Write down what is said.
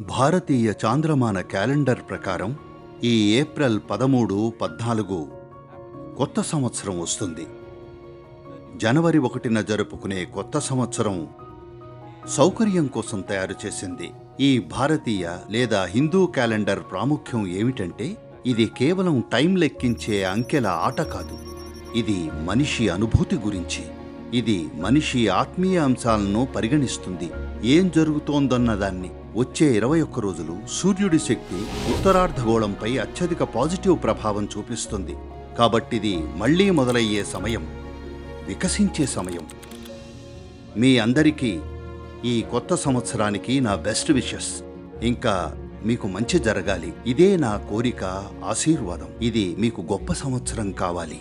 భారతీయ చాంద్రమాన calendar ప్రకారం ఈ April పదమూడు పద్నాలుగు కొత్త సంవత్సరం వస్తుంది. జనవరి ఒకటిన జరుపుకునే కొత్త సంవత్సరం సౌకర్యం కోసం తయారు చేసింది ఈ భారతీయ లేదా హిందూ క్యాలెండర్ ప్రాముఖ్యం ఏమిటంటే ఇది కేవలం టైం లెక్కించే అంకెల ఆట కాదు. ఇది మనిషి అనుభూతి గురించి ఇది మనిషి ఆత్మీయ అంశాలను పరిగణిస్తుంది. ఏం జరుగుతోందన్నదాన్ని వచ్చే ఇరవై ఒక్క రోజులు సూర్యుడి శక్తి ఉత్తరార్ధగోళంపై అత్యధిక పాజిటివ్ ప్రభావం చూపిస్తుంది. కాబట్టి ఇది మళ్ళీ మొదలయ్యే సమయం వికసించే సమయం. మీ అందరికీ ఈ కొత్త సంవత్సరానికి నా బెస్ట్ విషెస్. ఇంకా మీకు మంచి జరగాలి. ఇదే నా కోరిక ఆశీర్వాదం. ఇది మీకు గొప్ప సంవత్సరం కావాలి.